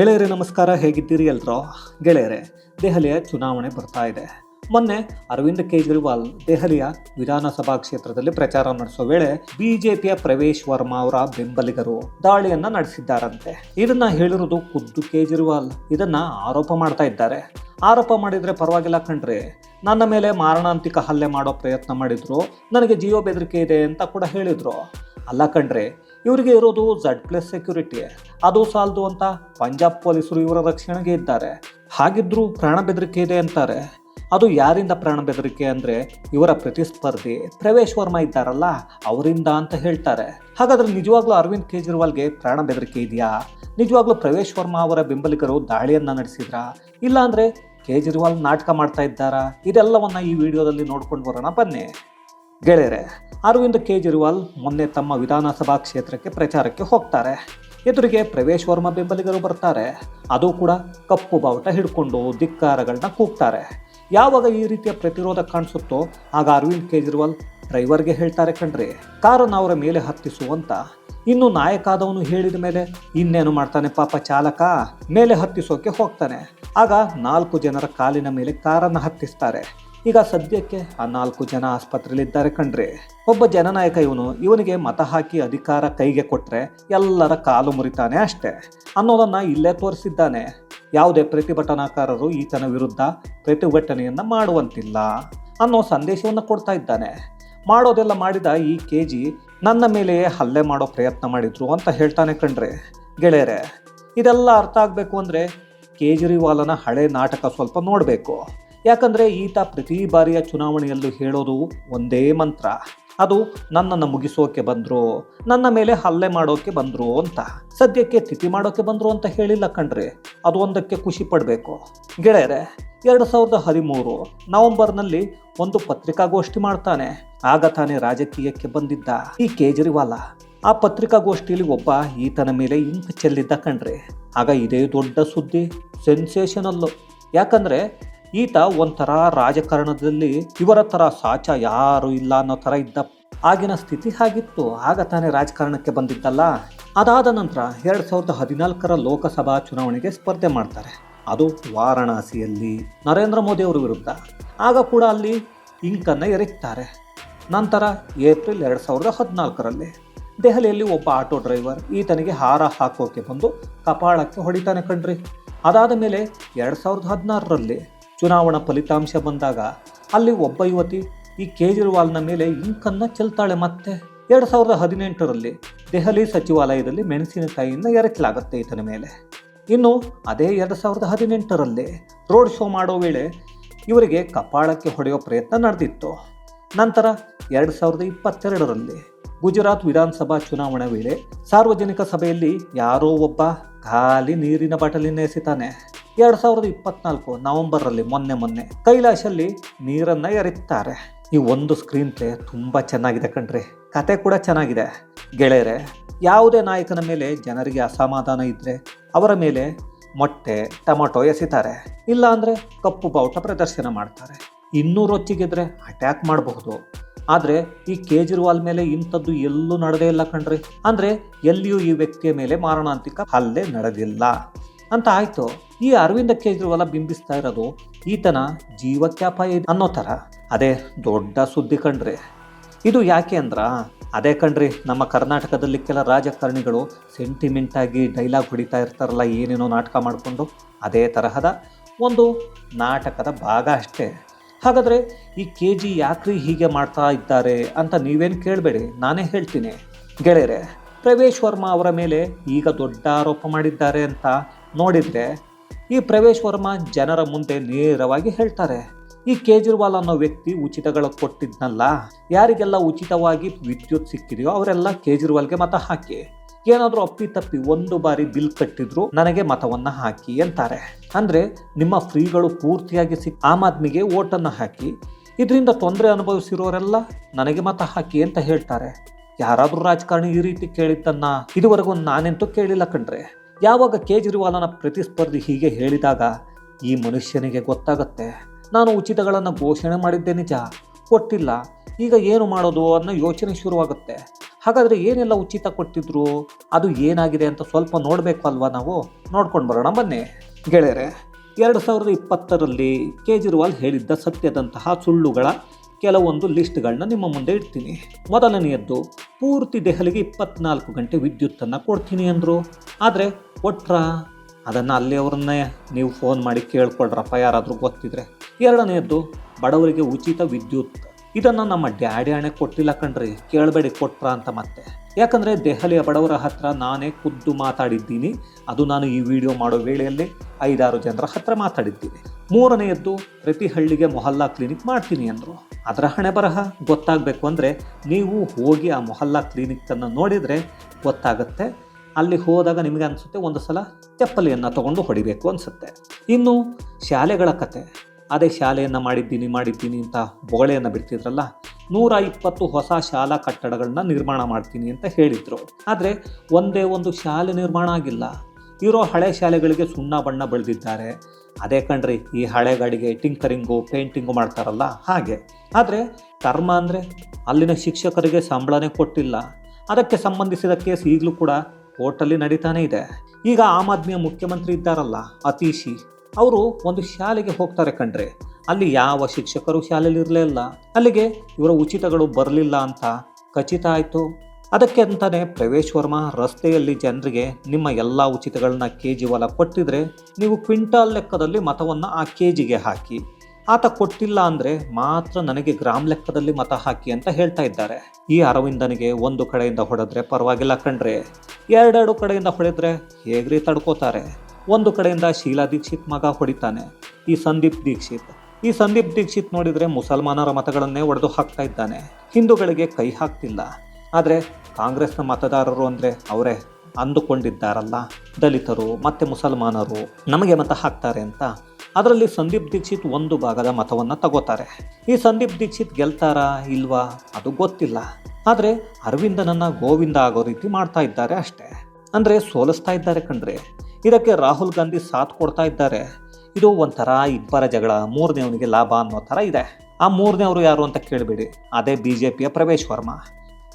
ಗೆಳೆಯರೇ, ನಮಸ್ಕಾರ. ಹೇಗಿದ್ದೀರಿ ಎಲ್ರೋ? ಗೆಳೆಯರೆ, ದೆಹಲಿಯ ಚುನಾವಣೆ ಬರ್ತಾ ಇದೆ. ಮೊನ್ನೆ ಅರವಿಂದ್ ಕೇಜ್ರಿವಾಲ್ ದೆಹಲಿಯ ವಿಧಾನಸಭಾ ಕ್ಷೇತ್ರದಲ್ಲಿ ಪ್ರಚಾರ ನಡೆಸೋ ವೇಳೆ ಬಿಜೆಪಿಯ ಪ್ರವೇಶ್ ವರ್ಮಾ ಅವರ ಬೆಂಬಲಿಗರು ದಾಳಿಯನ್ನ ನಡೆಸಿದ್ದಾರಂತೆ. ಇದನ್ನ ಹೇಳಿರೋದು ಖುದ್ದು ಕೇಜ್ರಿವಾಲ್. ಇದನ್ನ ಆರೋಪ ಮಾಡ್ತಾ ಇದ್ದಾರೆ. ಆರೋಪ ಮಾಡಿದ್ರೆ ಪರವಾಗಿಲ್ಲ ಕಣ್ರಿ. ನನ್ನ ಮೇಲೆ ಮಾರಣಾಂತಿಕ ಹಲ್ಲೆ ಮಾಡೋ ಪ್ರಯತ್ನ ಮಾಡಿದ್ರು. ನನಗೆ ಜೀವ ಬೆದರಿಕೆ ಇದೆ ಅಂತ ಕೂಡ ಹೇಳಿದ್ರು. ಅಲ್ಲ ಕಣ್ರಿ ಇವರಿಗೆ ಇರೋದು ಝಡ್ ಪ್ಲಸ್ ಸೆಕ್ಯೂರಿಟಿ ಅದು ಸಾಲದು ಅಂತ ಪಂಜಾಬ್ ಪೊಲೀಸರು ಇವರ ರಕ್ಷಣೆಗೆ ಇದ್ದಾರೆ. ಹಾಗಿದ್ರೂ ಪ್ರಾಣ ಬೆದರಿಕೆ ಇದೆ ಅಂತಾರೆ. ಅದು ಯಾರಿಂದ ಪ್ರಾಣ ಬೆದರಿಕೆ ಅಂದರೆ ಇವರ ಪ್ರತಿಸ್ಪರ್ಧಿ ಪ್ರವೇಶ್ ವರ್ಮಾ ಇದ್ದಾರಲ್ಲ, ಅವರಿಂದ ಅಂತ ಹೇಳ್ತಾರೆ. ಹಾಗಾದ್ರೆ ನಿಜವಾಗ್ಲೂ ಅರವಿಂದ್ ಕೇಜ್ರಿವಾಲ್ಗೆ ಪ್ರಾಣ ಬೆದರಿಕೆ ಇದೆಯಾ? ನಿಜವಾಗ್ಲೂ ಪ್ರವೇಶ್ ವರ್ಮಾ ಅವರ ಬೆಂಬಲಿಗರು ದಾಳಿಯನ್ನ ನಡೆಸಿದ್ರಾ? ಇಲ್ಲಾಂದ್ರೆ ಕೇಜ್ರಿವಾಲ್ ನಾಟಕ ಮಾಡ್ತಾ ಇದ್ದಾರಾ? ಇದೆಲ್ಲವನ್ನ ಈ ವಿಡಿಯೋದಲ್ಲಿ ನೋಡ್ಕೊಂಡು ಬರೋಣ ಬನ್ನಿ. ಗೆಳೆಯರೆ, ಅರವಿಂದ್ ಕೇಜ್ರಿವಾಲ್ ಮೊನ್ನೆ ತಮ್ಮ ವಿಧಾನಸಭಾ ಕ್ಷೇತ್ರಕ್ಕೆ ಪ್ರಚಾರಕ್ಕೆ ಹೋಗ್ತಾರೆ. ಎದುರಿಗೆ ಪ್ರವೇಶ್ ವರ್ಮಾ ಬೆಂಬಲಿಗರು ಬರ್ತಾರೆ. ಅದು ಕೂಡ ಕಪ್ಪು ಬಾವುಟ ಹಿಡ್ಕೊಂಡು ಧಿಕ್ಕಾರಗಳನ್ನ ಕೂಗ್ತಾರೆ. ಯಾವಾಗ ಈ ರೀತಿಯ ಪ್ರತಿರೋಧ ಕಾಣಿಸುತ್ತೋ ಆಗ ಅರವಿಂದ್ ಕೇಜ್ರಿವಾಲ್ ಡ್ರೈವರ್ಗೆ ಹೇಳ್ತಾರೆ ಕಣ್ರಿ, ಕಾರನ್ನು ಅವರ ಮೇಲೆ ಹತ್ತಿಸುವಂತ ಇನ್ನು ನಾಯಕಾದವನು ಹೇಳಿದ ಮೇಲೆ ಇನ್ನೇನು ಮಾಡ್ತಾನೆ ಪಾಪ ಚಾಲಕ? ಮೇಲೆ ಹತ್ತಿಸೋಕೆ ಹೋಗ್ತಾನೆ. ಆಗ ನಾಲ್ಕು ಜನರ ಕಾಲಿನ ಮೇಲೆ ಕಾರನ್ನು ಹತ್ತಿಸ್ತಾರೆ. ಈಗ ಸದ್ಯಕ್ಕೆ ಆ ನಾಲ್ಕು ಜನ ಆಸ್ಪತ್ರೆಯಲ್ಲಿದ್ದಾರೆ ಕಣ್ರಿ. ಒಬ್ಬ ಜನನಾಯಕ ಇವನು ಇವನಿಗೆ ಮತ ಹಾಕಿ ಅಧಿಕಾರ ಕೈಗೆ ಕೊಟ್ರೆ ಎಲ್ಲರ ಕಾಲು ಮುರಿತಾನೆ ಅಷ್ಟೇ. ಅನ್ನೋದನ್ನ ಇಲ್ಲೇ ತೋರಿಸಿದ್ದಾನೆ. ಯಾವುದೇ ಪ್ರತಿಭಟನಾಕಾರರು ಈತನ ವಿರುದ್ಧ ಪ್ರತಿಭಟನೆಯನ್ನ ಮಾಡುವಂತಿಲ್ಲ ಅನ್ನೋ ಸಂದೇಶವನ್ನು ಕೊಡ್ತಾ ಇದ್ದಾನೆ. ಮಾಡೋದೆಲ್ಲ ಮಾಡಿದ ಈ ಕೆ ಜಿ ನನ್ನ ಮೇಲೆಯೇ ಹಲ್ಲೆ ಮಾಡೋ ಪ್ರಯತ್ನ ಮಾಡಿದ್ರು ಅಂತ ಹೇಳ್ತಾನೆ ಕಣ್ರಿ. ಗೆಳೆಯರೆ, ಇದೆಲ್ಲ ಅರ್ಥ ಆಗಬೇಕು ಅಂದರೆ ಕೇಜ್ರಿವಾಲನ ಹಳೆ ನಾಟಕ ಸ್ವಲ್ಪ ನೋಡಬೇಕು. ಯಾಕಂದರೆ ಈತ ಪ್ರತಿ ಬಾರಿಯ ಚುನಾವಣೆಯಲ್ಲೂ ಹೇಳೋದು ಒಂದೇ ಮಂತ್ರ. ಅದು ನನ್ನನ್ನು ಮುಗಿಸೋಕೆ ಬಂದ್ರು, ನನ್ನ ಮೇಲೆ ಹಲ್ಲೆ ಮಾಡೋಕೆ ಬಂದ್ರು ಅಂತ. ಸದ್ಯಕ್ಕೆ ತಿಥಿ ಮಾಡೋಕೆ ಬಂದ್ರು ಅಂತ ಹೇಳಿಲ್ಲ ಕಣ್ರಿ. ಅದು ಒಂದಕ್ಕೆ ಖುಷಿ ಪಡಬೇಕು. ಗೆಳೆಯರೆ, ಎರಡು ಸಾವಿರದ ಹದಿಮೂರು ನವೆಂಬರ್ನಲ್ಲಿ ಒಂದು ಪತ್ರಿಕಾಗೋಷ್ಠಿ ಮಾಡ್ತಾನೆ. ಆಗ ತಾನೇ ರಾಜಕೀಯಕ್ಕೆ ಬಂದಿದ್ದ ಈ ಕೇಜ್ರಿವಾಲ. ಆ ಪತ್ರಿಕಾಗೋಷ್ಠಿಯಲ್ಲಿ ಒಬ್ಬ ಈತನ ಮೇಲೆ ಇಂಕ್ ಚೆಲ್ಲಿದ್ದ ಕಣ್ರಿ. ಆಗ ಇದೇ ದೊಡ್ಡ ಸುದ್ದಿ, ಸೆನ್ಸೇಷನಲ್ಲು. ಯಾಕಂದ್ರೆ ಈತ ಒಂಥರ ರಾಜಕಾರಣದಲ್ಲಿ ಇವರ ಥರ ಸಾಚ ಯಾರು ಇಲ್ಲ ಅನ್ನೋ ಥರ ಇದ್ದ ಆಗಿನ ಸ್ಥಿತಿ ಹಾಗಿತ್ತು. ಆಗ ತಾನೇ ರಾಜಕಾರಣಕ್ಕೆ ಬಂದಿದ್ದಲ್ಲ. ಅದಾದ ನಂತರ ಎರಡು ಸಾವಿರದ ಹದಿನಾಲ್ಕರ ಲೋಕಸಭಾ ಚುನಾವಣೆಗೆ ಸ್ಪರ್ಧೆ ಮಾಡ್ತಾರೆ. ಅದು ವಾರಣಾಸಿಯಲ್ಲಿ ನರೇಂದ್ರ ಮೋದಿ ಅವರ ವಿರುದ್ಧ. ಆಗ ಕೂಡ ಅಲ್ಲಿ ಇಂಕನ್ನು ಎರಕ್ತಾರೆ ನಂತರ ಏಪ್ರಿಲ್ ಎರಡು ಸಾವಿರದ ಹದಿನಾಲ್ಕರಲ್ಲಿ ದೆಹಲಿಯಲ್ಲಿ ಒಬ್ಬ ಆಟೋ ಡ್ರೈವರ್ ಈತನಿಗೆ ಹಾರ ಹಾಕೋಕೆ ಬಂದು ಕಪಾಳಕ್ಕೆ ಹೊಡಿತಾನೆ ಕಣ್ರಿ. ಅದಾದ ಮೇಲೆ ಎರಡು ಸಾವಿರದ ಹದಿನಾರರಲ್ಲಿ ಚುನಾವಣಾ ಫಲಿತಾಂಶ ಬಂದಾಗ ಅಲ್ಲಿ ಒಬ್ಬ ಯುವತಿ ಈ ಕೇಜ್ರಿವಾಲ್ನ ಮೇಲೆ ಇಂಕನ್ನು ಚೆಲ್ತಾಳೆ ಮತ್ತೆ. ಎರಡು ಸಾವಿರದ ಹದಿನೆಂಟರಲ್ಲಿ ದೆಹಲಿ ಸಚಿವಾಲಯದಲ್ಲಿ ಮೆಣಸಿನಕಾಯಿಯಿಂದ ಎರಚಲಾಗುತ್ತೆ ಈತನ ಮೇಲೆ. ಇನ್ನು ಅದೇ ಎರಡು ಸಾವಿರದ ಹದಿನೆಂಟರಲ್ಲಿ ರೋಡ್ ಶೋ ಮಾಡೋ ವೇಳೆ ಇವರಿಗೆ ಕಪಾಳಕ್ಕೆ ಹೊಡೆಯೋ ಪ್ರಯತ್ನ ನಡೆದಿತ್ತು. ನಂತರ ಎರಡು ಸಾವಿರದ ಇಪ್ಪತ್ತೆರಡರಲ್ಲಿ ಗುಜರಾತ್ ವಿಧಾನಸಭಾ ಚುನಾವಣೆ ವೇಳೆ ಸಾರ್ವಜನಿಕ ಸಭೆಯಲ್ಲಿ ಯಾರೋ ಒಬ್ಬ ಖಾಲಿ ನೀರಿನ ಬಾಟಲಿನ ಎಸಿತಾನೆ ಎರಡು ಸಾವಿರದ ಇಪ್ಪತ್ನಾಲ್ಕು ನವೆಂಬರಲ್ಲಿ ಮೊನ್ನೆ ಮೊನ್ನೆ ಕೈಲಾಶಲ್ಲಿ ನೀರನ್ನ ಎರಿತಾರೆ. ಈ ಒಂದು ಸ್ಕ್ರೀನ್ ಪ್ಲೇ ತುಂಬ ಚೆನ್ನಾಗಿದೆ ಕಣ್ರಿ. ಕತೆ ಕೂಡ ಚೆನ್ನಾಗಿದೆ. ಗೆಳೆಯರೆ, ಯಾವುದೇ ನಾಯಕನ ಮೇಲೆ ಜನರಿಗೆ ಅಸಮಾಧಾನ ಇದ್ದರೆ ಅವರ ಮೇಲೆ ಮೊಟ್ಟೆ, ಟೊಮೊಟೊ ಎಸಿತಾರೆ. ಇಲ್ಲಾಂದರೆ ಕಪ್ಪು ಬಾವುಟ ಪ್ರದರ್ಶನ ಮಾಡ್ತಾರೆ. ಇನ್ನೂ ರೊಚ್ಚಿಗೆದ್ರೆ ಅಟ್ಯಾಕ್ ಮಾಡಬಹುದು. ಆದರೆ ಈ ಕೇಜ್ರಿವಾಲ್ ಮೇಲೆ ಇಂಥದ್ದು ಎಲ್ಲೂ ನಡೆದೇ ಇಲ್ಲ ಕಣ್ರಿ. ಅಂದರೆ ಎಲ್ಲಿಯೂ ಈ ವ್ಯಕ್ತಿಯ ಮೇಲೆ ಮಾರಣಾಂತಿಕ ಹಲ್ಲೆ ನಡೆದಿಲ್ಲ. ಅಂತ ಆಯ್ತು. ಈ ಅರವಿಂದ ಕೇಜ್ರಿವಾಲ ಬಿಂಬಿಸ್ತಾ ಇರೋದು ಈತನ ಇದೆ ಅನ್ನೋ ಥರ. ಅದೇ ದೊಡ್ಡ ಸುದ್ದಿ ಕಂಡ್ರಿ ಇದು ಯಾಕೆ ಅಂದ್ರ, ಅದೇ ಕಣ್ರಿ, ನಮ್ಮ ಕರ್ನಾಟಕದಲ್ಲಿ ಕೆಲ ರಾಜಕಾರಣಿಗಳು ಸೆಂಟಿಮೆಂಟ್ ಆಗಿ ಡೈಲಾಗ್ ಹೊಡಿತಾ ಇರ್ತಾರಲ್ಲ, ಏನೇನೋ ನಾಟಕ ಮಾಡಿಕೊಂಡು, ಅದೇ ತರಹದ ಒಂದು ನಾಟಕದ ಭಾಗ ಅಷ್ಟೇ. ಹಾಗಾದರೆ ಈ ಕೆ ಜಿ ಯಾಕ್ರಿ ಹೀಗೆ ಮಾಡ್ತಾ ಇದ್ದಾರೆ ಅಂತ ನೀವೇನು ಕೇಳಬೇಡಿ, ನಾನೇ ಹೇಳ್ತೀನಿ. ಗೆಳೆಯರೆ, ಪ್ರವೇಶ್ ವರ್ಮಾ ಅವರ ಮೇಲೆ ಈಗ ದೊಡ್ಡ ಆರೋಪ ಮಾಡಿದ್ದಾರೆ ಅಂತ ನೋಡಿದರೆ ಈ ಪ್ರವೇಶ್ ವರ್ಮಾ ಜನರ ಮುಂದೆ ನೇರವಾಗಿ ಹೇಳ್ತಾರೆ. ಈ ಕೇಜ್ರಿವಾಲ್ ಅನ್ನೋ ವ್ಯಕ್ತಿ ಉಚಿತಗಳ ಕೊಟ್ಟಿದ್ನಲ್ಲ, ಯಾರಿಗೆಲ್ಲ ಉಚಿತವಾಗಿ ವಿದ್ಯುತ್ ಸಿಕ್ಕಿದೆಯೋ ಅವರೆಲ್ಲ ಕೇಜ್ರಿವಾಲ್ಗೆ ಮತ ಹಾಕಿ. ಏನಾದರೂ ಅಪ್ಪಿ ತಪ್ಪಿ ಒಂದು ಬಾರಿ ಬಿಲ್ ಕಟ್ಟಿದ್ರು ನನಗೆ ಮತವನ್ನ ಹಾಕಿ ಅಂತಾರೆ. ಅಂದ್ರೆ ನಿಮ್ಮ ಫ್ರೀಗಳು ಪೂರ್ತಿಯಾಗಿ ಸಿಕ್, ಆಮ್ ಆದ್ಮಿಗೆ ಓಟನ್ನು ಹಾಕಿ, ಇದರಿಂದ ತೊಂದರೆ ಅನುಭವಿಸಿರೋರೆಲ್ಲ ನನಗೆ ಮತ ಹಾಕಿ ಅಂತ ಹೇಳ್ತಾರೆ. ಯಾರಾದರೂ ರಾಜಕಾರಣಿ ಈ ರೀತಿ ಕೇಳಿದ್ದನ್ನ ಇದುವರೆಗೂ ನಾನೆಂತೂ ಕೇಳಿಲ್ಲ ಕಣ್ರೆ. ಯಾವಾಗ ಕೇಜ್ರಿವಾಲನ ಪ್ರತಿಸ್ಪರ್ಧಿ ಹೀಗೆ ಹೇಳಿದಾಗ ಈ ಮನುಷ್ಯನಿಗೆ ಗೊತ್ತಾಗತ್ತೆ. ನಾನು ಉಚಿತಗಳನ್ನು ಘೋಷಣೆ ಮಾಡಿದ್ದೆ ನಿಜ. ಕೊಟ್ಟಿಲ್ಲ. ಈಗ ಏನು ಮಾಡೋದು ಅನ್ನೋ ಯೋಚನೆ ಶುರುವಾಗುತ್ತೆ. ಹಾಗಾದರೆ ಏನೆಲ್ಲ ಉಚಿತ ಕೊಟ್ಟಿದ್ರು? ಅದು ಏನಾಗಿದೆ ಅಂತ ಸ್ವಲ್ಪ ನೋಡಬೇಕು ಅಲ್ವಾ ನಾವು? ನೋಡ್ಕೊಂಡು ಬರೋಣ, ಬನ್ನಿ. ಗೆಳೆಯರೆ, ಎರಡು ಸಾವಿರದ ಇಪ್ಪತ್ತರಲ್ಲಿ ಕೇಜ್ರಿವಾಲ್ ಹೇಳಿದ್ದ ಸತ್ಯದಂತಹ ಸುಳ್ಳುಗಳ ಕೆಲವೊಂದು ಲಿಸ್ಟ್ಗಳನ್ನ ನಿಮ್ಮ ಮುಂದೆ ಇಡ್ತೀನಿ. ಮೊದಲನೆಯದ್ದು, ಪೂರ್ತಿ ದೆಹಲಿಗೆ ಇಪ್ಪತ್ನಾಲ್ಕು ಗಂಟೆ ವಿದ್ಯುತ್ತನ್ನು ಕೊಡ್ತೀನಿ ಅಂದರು. ಆದರೆ ಕೊಟ್ರ ಅದನ್ನು ಅಲ್ಲಿ ಅವ್ರನ್ನೇ ನೀವು ಫೋನ್ ಮಾಡಿ ಕೇಳ್ಕೊಳ್ರಪ್ಪ ಯಾರಾದರೂ ಗೊತ್ತಿದ್ರೆ. ಎರಡನೆಯದ್ದು, ಬಡವರಿಗೆ ಉಚಿತ ವಿದ್ಯುತ್. ಇದನ್ನು ನಮ್ಮ ಡ್ಯಾಡಿ ಹಣೆ ಕೊಟ್ಟಿಲ್ಲ ಕಣ್ರಿ, ಕೇಳಬೇಡಿ ಕೊಟ್ರ ಅಂತ ಮತ್ತೆ. ಯಾಕಂದರೆ ದೆಹಲಿಯ ಬಡವರ ಹತ್ರ ನಾನೇ ಖುದ್ದು ಮಾತಾಡಿದ್ದೀನಿ. ಅದು ನಾನು ಈ ವಿಡಿಯೋ ಮಾಡೋ ವೇಳೆಯಲ್ಲಿ ಐದಾರು ಜನರ ಹತ್ರ ಮಾತಾಡಿದ್ದೀನಿ. ಮೂರನೆಯದ್ದು, ಪ್ರತಿ ಹಳ್ಳಿಗೆ ಮೊಹಲ್ಲಾ ಕ್ಲಿನಿಕ್ ಮಾಡ್ತೀನಿ ಅಂದರು. ಅದರ ಹಣೆ ಬರಹ ಗೊತ್ತಾಗಬೇಕು ಅಂದರೆ ನೀವು ಹೋಗಿ ಆ ಮೊಹಲ್ಲಾ ಕ್ಲಿನಿಕ್ಕನ್ನು ನೋಡಿದರೆ ಗೊತ್ತಾಗುತ್ತೆ. ಅಲ್ಲಿ ಹೋದಾಗ ನಿಮಗೆ ಅನಿಸುತ್ತೆ ಒಂದು ಸಲ ಚಪ್ಪಲಿಯನ್ನು ತಗೊಂಡು ಹೊಡಿಬೇಕು ಅನಿಸುತ್ತೆ. ಇನ್ನು ಶಾಲೆಗಳ ಕತೆ. ಅದೇ ಶಾಲೆಯನ್ನು ಮಾಡಿದ್ದೀನಿ ಮಾಡಿದ್ದೀನಿ ಅಂತ ಬೊಗಳೆಯನ್ನು ಬಿಡ್ತಿದ್ರಲ್ಲ? ನೂರ ಇಪ್ಪತ್ತು ಹೊಸ ಶಾಲಾ ಕಟ್ಟಡಗಳನ್ನ ನಿರ್ಮಾಣ ಮಾಡ್ತೀನಿ ಅಂತ ಹೇಳಿದರು. ಆದರೆ ಒಂದೇ ಒಂದು ಶಾಲೆ ನಿರ್ಮಾಣ ಆಗಿಲ್ಲ. ಇರೋ ಹಳೆ ಶಾಲೆಗಳಿಗೆ ಸುಣ್ಣ ಬಣ್ಣ ಬೆಳೆದಿದ್ದಾರೆ. ಅದೇ ಕಣ್ರಿ, ಈ ಹಳೆ ಗಾಡಿಗೆ ಟಿಂಕರಿಂಗು, ಪೇಂಟಿಂಗು ಮಾಡ್ತಾರಲ್ಲ ಹಾಗೆ. ಆದರೆ ಕರ್ಮ ಅಂದರೆ ಅಲ್ಲಿನ ಶಿಕ್ಷಕರಿಗೆ ಸಂಬಳನೇ ಕೊಟ್ಟಿಲ್ಲ. ಅದಕ್ಕೆ ಸಂಬಂಧಿಸಿದ ಕೇಸ್ ಈಗಲೂ ಕೂಡ ಕೋರ್ಟಲ್ಲಿ ನಡೀತಾನೇ ಇದೆ. ಈಗ ಆಮ್ ಆದ್ಮಿಯ ಮುಖ್ಯಮಂತ್ರಿ ಇದ್ದಾರಲ್ಲ, ಅತೀಶಿ. ಅವರು ಒಂದು ಶಾಲೆಗೆ ಹೋಗ್ತಾರೆ ಕಣ್ರೆ. ಅಲ್ಲಿ ಯಾವ ಶಿಕ್ಷಕರು ಶಾಲೆಯಲ್ಲಿ ಇರಲೇ ಇಲ್ಲ. ಅಲ್ಲಿಗೆ ಇವರ ಉಚಿತಗಳು ಬರಲಿಲ್ಲ ಅಂತ ಖಚಿತ ಆಯಿತು. ಅದಕ್ಕೆ ಅಂತಾನೆ ಪ್ರವೇಶ್ ವರ್ಮ ರಸ್ತೆಯಲ್ಲಿ ಜನರಿಗೆ ನಿಮ್ಮ ಎಲ್ಲ ಉಚಿತಗಳನ್ನ ಕೆ ಜಿ ವಾಲ ಕೊಟ್ಟಿದ್ರೆ ನೀವು ಕ್ವಿಂಟಾಲ್ ಲೆಕ್ಕದಲ್ಲಿ ಮತವನ್ನು ಆ ಕೆ ಜಿಗೆ ಹಾಕಿ. ಆತ ಕೊಟ್ಟಿಲ್ಲ ಅಂದರೆ ಮಾತ್ರ ನನಗೆ ಗ್ರಾಮ್ ಲೆಕ್ಕದಲ್ಲಿ ಮತ ಹಾಕಿ ಅಂತ ಹೇಳ್ತಾ ಇದ್ದಾರೆ. ಈ ಅರವಿಂದನಿಗೆ ಒಂದು ಕಡೆಯಿಂದ ಹೊಡೆದ್ರೆ ಪರವಾಗಿಲ್ಲ ಕಣ್ರೆ. ಎರಡೆರಡು ಕಡೆಯಿಂದ ಹೊಡೆದ್ರೆ ಹೇಗ್ರಿ ತಡ್ಕೋತಾರೆ? ಒಂದು ಕಡೆಯಿಂದ ಶೀಲಾ ದೀಕ್ಷಿತ್ ಮಗ ಹೊಡಿತಾನೆ. ಈ ಸಂದೀಪ್ ದೀಕ್ಷಿತ್. ಈ ಸಂದೀಪ್ ದೀಕ್ಷಿತ್ ನೋಡಿದರೆ ಮುಸಲ್ಮಾನರ ಮತಗಳನ್ನೇ ಒಡೆದು ಹಾಕ್ತಾ ಇದ್ದಾನೆ. ಹಿಂದೂಗಳಿಗೆ ಕೈ ಹಾಕ್ತಿಲ್ಲ. ಆದರೆ ಕಾಂಗ್ರೆಸ್ನ ಮತದಾರರು ಅಂದರೆ ಅವರೇ ಅಂದುಕೊಂಡಿದ್ದಾರಲ್ಲ. ದಲಿತರು ಮತ್ತು ಮುಸಲ್ಮಾನರು ನಮಗೆ ಮತ ಹಾಕ್ತಾರೆ ಅಂತ. ಅದರಲ್ಲಿ ಸಂದೀಪ್ ದೀಕ್ಷಿತ್ ಒಂದು ಭಾಗದ ಮತವನ್ನು ತಗೋತಾರೆ. ಈ ಸಂದೀಪ್ ದೀಕ್ಷಿತ್ ಗೆಲ್ತಾರಾ ಇಲ್ವಾ ಅದು ಗೊತ್ತಿಲ್ಲ. ಆದರೆ ಅರವಿಂದನನ್ನ ಗೋವಿಂದ ಆಗೋ ರೀತಿ ಮಾಡ್ತಾ ಇದ್ದಾರೆ ಅಷ್ಟೇ. ಅಂದರೆ ಸೋಲಿಸ್ತಾ ಇದ್ದಾರೆ ಕಣ್ರಿ. ಇದಕ್ಕೆ ರಾಹುಲ್ ಗಾಂಧಿ ಸಾಥ್ ಕೊಡ್ತಾ ಇದ್ದಾರೆ. ಇದು ಒಂಥರ ಇಬ್ಬರ ಜಗಳ ಮೂರನೇವನಿಗೆ ಲಾಭ ಅನ್ನೋ ಥರ ಇದೆ. ಆ ಮೂರನೇವರು ಯಾರು ಅಂತ ಕೇಳಬೇಡಿ. ಅದೇ ಬಿ ಜೆ ಪಿಯ ಪ್ರವೇಶ್ ವರ್ಮಾ.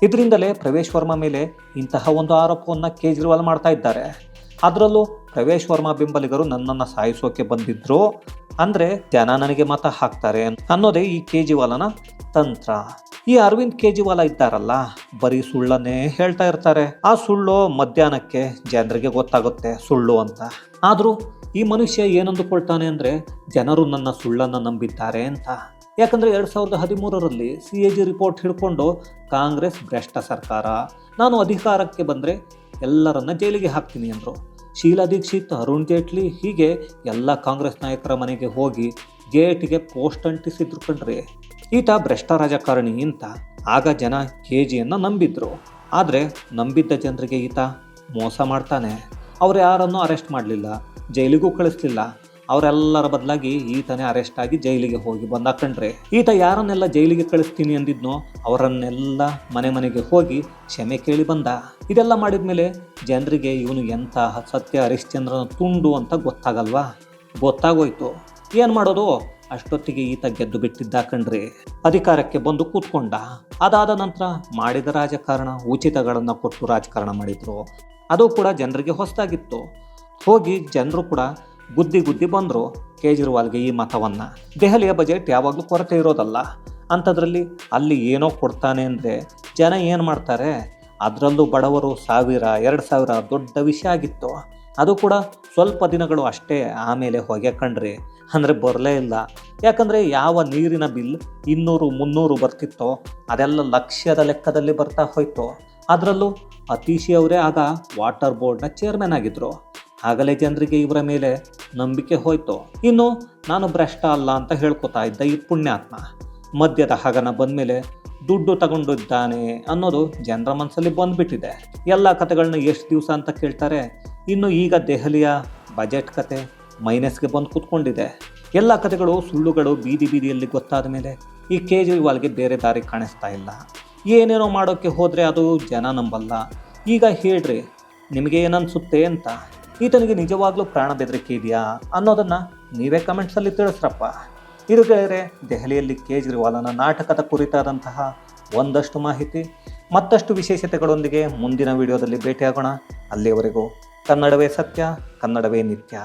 ಇದರಿಂದಲೇ ಪ್ರವೇಶ್ ವರ್ಮಾ ಮೇಲೆ ಇಂತಹ ಒಂದು ಆರೋಪವನ್ನು ಕೇಜ್ರಿವಾಲ್ ಮಾಡ್ತಾ ಇದ್ದಾರೆ. ಅದರಲ್ಲೂ ಪ್ರವೇಶ್ ವರ್ಮಾ ಬೆಂಬಲಿಗರು ನನ್ನನ್ನು ಸಾಯಿಸೋಕೆ ಬಂದಿದ್ರು. ಅಂದರೆ ಜನ ನನಗೆ ಮತ ಹಾಕ್ತಾರೆ ಅನ್ನೋದೇ ಈ ಕೇಜ್ರಿವಾಲನ ತಂತ್ರ. ಈ ಅರವಿಂದ್ ಕೇಜ್ರಿವಾಲ ಇದ್ದಾರಲ್ಲ, ಬರೀ ಸುಳ್ಳನ್ನೇ ಹೇಳ್ತಾ ಇರ್ತಾರೆ. ಆ ಸುಳ್ಳು ಮಧ್ಯಾಹ್ನಕ್ಕೆ ಜನರಿಗೆ ಗೊತ್ತಾಗುತ್ತೆ ಸುಳ್ಳು ಅಂತ. ಆದರೂ ಈ ಮನುಷ್ಯ ಏನಂದುಕೊಳ್ತಾನೆ ಅಂದರೆ ಜನರು ನನ್ನ ಸುಳ್ಳನ್ನು ನಂಬಿದ್ದಾರೆ ಅಂತ. ಯಾಕಂದರೆ ಎರಡು ಸಾವಿರದ ಹದಿಮೂರರಲ್ಲಿ ಸಿ ಎ ಜಿ ರಿಪೋರ್ಟ್ ಹಿಡ್ಕೊಂಡು ಕಾಂಗ್ರೆಸ್ ಭ್ರಷ್ಟ ಸರ್ಕಾರ. ನಾನು ಅಧಿಕಾರಕ್ಕೆ ಬಂದರೆ ಎಲ್ಲರನ್ನ ಜೈಲಿಗೆ ಹಾಕ್ತೀನಿ ಅಂದರು. ಶೀಲಾ ದೀಕ್ಷಿತ್, ಅರುಣ್ ಜೇಟ್ಲಿ ಹೀಗೆ ಎಲ್ಲ ಕಾಂಗ್ರೆಸ್ ನಾಯಕರ ಮನೆಗೆ ಹೋಗಿ ಗೇಟ್ಗೆ ಪೋಸ್ಟ್ ಅಂಟಿಸಿದ್ರು ಕಣ್ರಿ. ಈತ ಭ್ರಷ್ಟ ರಾಜಕಾರಣಿ ಅಂತ ಆಗ ಜನ ಕೆ ಜಿಯನ್ನು ನಂಬಿದ್ರು. ಆದರೆ ನಂಬಿದ್ದ ಜನರಿಗೆ ಈತ ಮೋಸ ಮಾಡ್ತಾನೆ. ಅವ್ರು ಯಾರನ್ನೂ ಅರೆಸ್ಟ್ ಮಾಡಲಿಲ್ಲ, ಜೈಲಿಗೂ ಕಳಿಸ್ಲಿಲ್ಲ. ಅವರೆಲ್ಲರ ಬದಲಾಗಿ ಈತನೇ ಅರೆಸ್ಟ್ ಆಗಿ ಜೈಲಿಗೆ ಹೋಗಿ ಬಂದ ಕಂಡ್ರೆ ಈತ ಯಾರನ್ನೆಲ್ಲ ಜೈಲಿಗೆ ಕಳಿಸ್ತೀನಿ ಅಂದಿದ್ನೋ ಅವರನ್ನೆಲ್ಲ ಮನೆ ಮನೆಗೆ ಹೋಗಿ ಕ್ಷಮೆ ಕೇಳಿ ಬಂದ. ಇದೆಲ್ಲ ಮಾಡಿದ ಮೇಲೆ ಜನರಿಗೆ ಇವನು ಎಂಥ ಸತ್ಯ ಹರಿಶ್ಚಂದ್ರನ ತುಂಡು ಅಂತ ಗೊತ್ತಾಗಲ್ವಾ? ಗೊತ್ತಾಗೋಯ್ತು. ಏನು ಮಾಡೋದು? ಅಷ್ಟೊತ್ತಿಗೆ ಈತ ಗೆದ್ದು ಬಿಟ್ಟಿದ್ದ ಕಂಡ್ರಿ ಅಧಿಕಾರಕ್ಕೆ ಬಂದು ಕೂತ್ಕೊಂಡ. ಅದಾದ ನಂತರ ಮಾಡಿದ ರಾಜಕಾರಣ ಉಚಿತಗಳನ್ನು ಕೊಟ್ಟು ರಾಜಕಾರಣ ಮಾಡಿದ್ರು. ಅದು ಕೂಡ ಜನರಿಗೆ ಹೊಸದಾಗಿತ್ತು. ಹೋಗಿ ಜನರು ಕೂಡ ಗುದ್ದಿ ಗುದ್ದಿ ಬಂದರು ಕೇಜ್ರಿವಾಲ್ಗೆ ಈ ಮತವನ್ನು. ದೆಹಲಿಯ ಬಜೆಟ್ ಯಾವಾಗಲೂ ಕೊರತೆ ಇರೋದಲ್ಲ. ಅಂಥದ್ರಲ್ಲಿ ಅಲ್ಲಿ ಏನೋ ಕೊಡ್ತಾನೆ ಅಂದರೆ ಜನ ಏನು ಮಾಡ್ತಾರೆ? ಅದರಲ್ಲೂ ಬಡವರು ಸಾವಿರ, ಎರಡು ಸಾವಿರ ದೊಡ್ಡ ವಿಷಯ ಆಗಿತ್ತು. ಅದು ಕೂಡ ಸ್ವಲ್ಪ ದಿನಗಳು ಅಷ್ಟೇ ಆಮೇಲೆ ಹೊಗೆ ಕಂಡ್ರಿ ಅಂದರೆ ಬರಲೇ ಇಲ್ಲ. ಯಾಕಂದರೆ ಯಾವ ನೀರಿನ ಬಿಲ್ ಇನ್ನೂರು, ಮುನ್ನೂರು ಬರ್ತಿತ್ತೋ, ಅದೆಲ್ಲ ಲಕ್ಷ್ಯದ ಲೆಕ್ಕದಲ್ಲಿ ಬರ್ತಾ ಹೋಯ್ತು. ಅದರಲ್ಲೂ ಅತೀಶಿ ಅವರೇ ಆಗ ವಾಟರ್ ಬೋರ್ಡ್ನ ಚೇರ್ಮನ್ ಆಗಿದ್ದರು ಆಗಲೇ ಜನರಿಗೆ ಇವರ ಮೇಲೆ ನಂಬಿಕೆ ಹೋಯ್ತು? ಇನ್ನು ನಾನು ಭ್ರಷ್ಟ ಅಲ್ಲ ಅಂತ ಹೇಳ್ಕೊತಾ ಇದ್ದ ಈ ಪುಣ್ಯಾತ್ಮ. ಮದ್ಯದ ಹಗನ ಬಂದಮೇಲೆ ದುಡ್ಡು ತಗೊಂಡಿದ್ದಾನೆ ಅನ್ನೋದು ಜನರ ಮನಸ್ಸಲ್ಲಿ ಬಂದ್ಬಿಟ್ಟಿದೆ. ಎಲ್ಲ ಕತೆಗಳನ್ನ ಎಷ್ಟು ದಿವಸ ಅಂತ ಕೇಳ್ತಾರೆ, ಇನ್ನು ಈಗ ದೆಹಲಿಯ ಬಜೆಟ್ ಕತೆ ಮೈನಸ್ಗೆ ಬಂದು ಕೂತ್ಕೊಂಡಿದೆ. ಎಲ್ಲ ಕತೆಗಳು, ಸುಳ್ಳುಗಳು ಬೀದಿ ಬೀದಿಯಲ್ಲಿ ಗೊತ್ತಾದ ಮೇಲೆ ಈ ಕೇಜ್ರಿವಾಲ್ಗೆ ಬೇರೆ ದಾರಿ ಕಾಣಿಸ್ತಾ ಇಲ್ಲ. ಏನೇನೋ ಮಾಡೋಕ್ಕೆ ಹೋದರೆ ಅದು ಜನ ನಂಬಲ್ಲ. ಈಗ ಹೇಳ್ರಿ, ನಿಮಗೆ ಏನನ್ಸುತ್ತೆ ಅಂತ. ಈತನಿಗೆ ನಿಜವಾಗ್ಲೂ ಪ್ರಾಣ ಬೆದರಿಕೆ ಇದೆಯಾ ಅನ್ನೋದನ್ನು ನೀವೇ ಕಮೆಂಟ್ಸಲ್ಲಿ ತಿಳಿಸ್ರಪ್ಪ. ಇದು ಗೆಳೆಯರೆ ದೆಹಲಿಯಲ್ಲಿ ಕೇಜ್ರಿವಾಲನ ನಾಟಕದ ಕುರಿತಾದಂತಹ ಒಂದಷ್ಟು ಮಾಹಿತಿ, ಮತ್ತಷ್ಟು ವಿಶೇಷತೆಗಳೊಂದಿಗೆ ಮುಂದಿನ ವಿಡಿಯೋದಲ್ಲಿ ಭೇಟಿಯಾಗೋಣ. ಅಲ್ಲಿಯವರೆಗೂ ಕನ್ನಡವೇ ಸತ್ಯ, ಕನ್ನಡವೇ ನಿತ್ಯ.